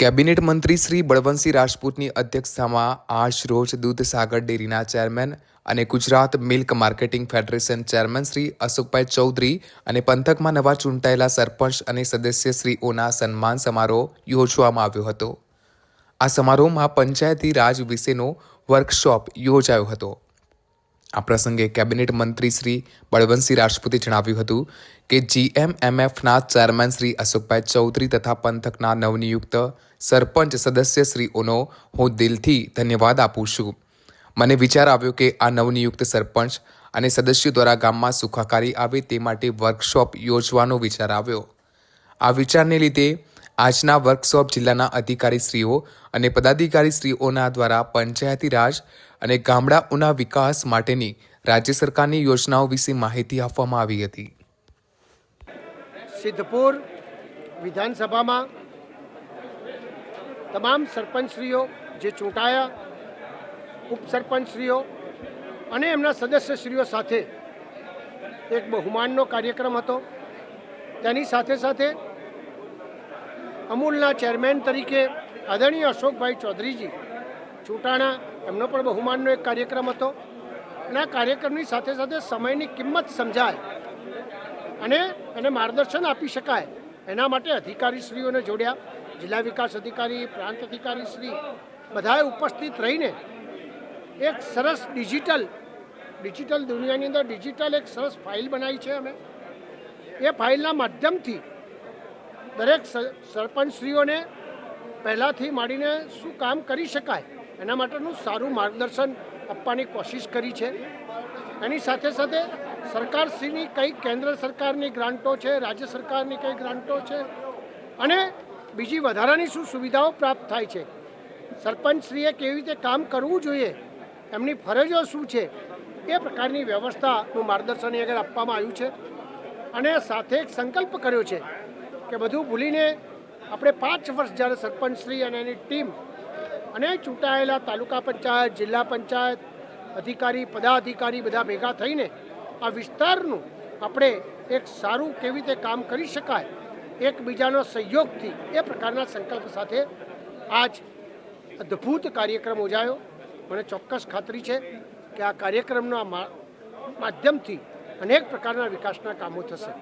Cabinet મંત્રી શ્રી બળવંતસિંહ રાજપૂતની અધ્યક્ષતામાં આજ રોજ દૂધસાગર ડેરીના ચેરમેન અને Gujarat milk marketing federation chairman Shri Ashokbhai Chaudhary અને પંથકમાં નવા ચૂંટાયેલા સરપંચ અને સદસ્યશ્રીઓના સન્માન સમારોહ યોજવામાં આવ્યો હતો. આ સમારોહમાં પંચાયતી રાજ વિશેનો વર્કશોપ યોજાયો હતો. આ પ્રસંગે કેબિનેટ મંત્રી શ્રી બળવંતસિંહ રાજપૂતે જણાવ્યું હતું કે જીએમએમએફના ચેરમેન શ્રી અશોકભાઈ ચૌધરી તથા પંથકના નવનિયુક્ત સરપંચ સદસ્યશ્રીઓનો હું દિલથી ધન્યવાદ આપું છું. મને વિચાર આવ્યો કે આ નવનિયુક્ત સરપંચ અને સદસ્યો દ્વારા ગામમાં સુખાકારી આવે તે માટે વર્કશોપ યોજવાનો વિચાર આવ્યો. આ વિચારને લીધે આજના વર્કશોપ જિલ્લાના અધિકારીશ્રીઓ અને પદાધિકારીશ્રીઓના દ્વારા પંચાયતી રાજ અને ગામડાઓના વિકાસ માટેની રાજ્ય સરકારની યોજનાઓ વિશે માહિતી આપવામાં આવી હતી. સિદ્ધપુર વિધાનસભામાં તમામ સરપંચશ્રીઓ, જે ચૂંટાયા, ઉપસરપંચશ્રીઓ અને એમના સદસ્યશ્રીઓ સાથે એક બહુમાનનો કાર્યક્રમ હતો. તેની સાથે સાથે અમૂલના ચેરમેન તરીકે આદરણીય અશોકભાઈ ચૌધરીજી, ચૂંટાણા, એમનો પણ બહુમાનનો એક કાર્યક્રમ હતો. અને આ કાર્યક્રમની સાથે સાથે સમયની કિંમત સમજાય અને એને માર્ગદર્શન આપી શકાય એના માટે અધિકારીશ્રીઓને જોડ્યા. જિલ્લા વિકાસ અધિકારી, પ્રાંત અધિકારી શ્રી બધાએ ઉપસ્થિત રહીને એક સરસ ડિજિટલ ડિજિટલ દુનિયાની અંદર ડિજિટલ એક સરસ ફાઇલ બનાવી છે અમે એ ફાઇલના માધ્યમથી દરેક સરપંચશ્રીઓને પહેલાંથી માંડીને શું કામ કરી શકાય એના માટેનું સારું માર્ગદર્શન આપવાની કોશિશ કરી છે. એની સાથે સાથે સરકારશ્રીની કઈ કેન્દ્ર સરકારની ગ્રાન્ટો છે, રાજ્ય સરકારની કઈ ગ્રાન્ટો છે અને બીજી વધારાની શું સુવિધાઓ પ્રાપ્ત થાય છે. સરપંચશ્રીએ કેવી રીતે કામ કરવું જોઈએ, એમની ફરજો શું છે, એ પ્રકારની વ્યવસ્થાનું માર્ગદર્શન આગળ આપવામાં આવ્યું છે. અને સાથે એક સંકલ્પ કર્યો છે કે બધું ભૂલીને આપણે પાંચ વર્ષ જ્યારે સરપંચશ્રી અને એની ટીમ અને ચૂંટાયેલા તાલુકા પંચાયત, જિલ્લા પંચાયત, અધિકારી, પદાધિકારી બધા ભેગા થઈને આ વિસ્તારનું આપણે એક સારું કેવી રીતે કામ કરી શકાય, એકબીજાનો સહયોગથી એ પ્રકારના સંકલ્પ સાથે આજ અદ્ભુત કાર્યક્રમ યોજાયો. મને ચોક્કસ ખાતરી છે કે આ કાર્યક્રમના માધ્યમથી અનેક પ્રકારના વિકાસના કામો થશે.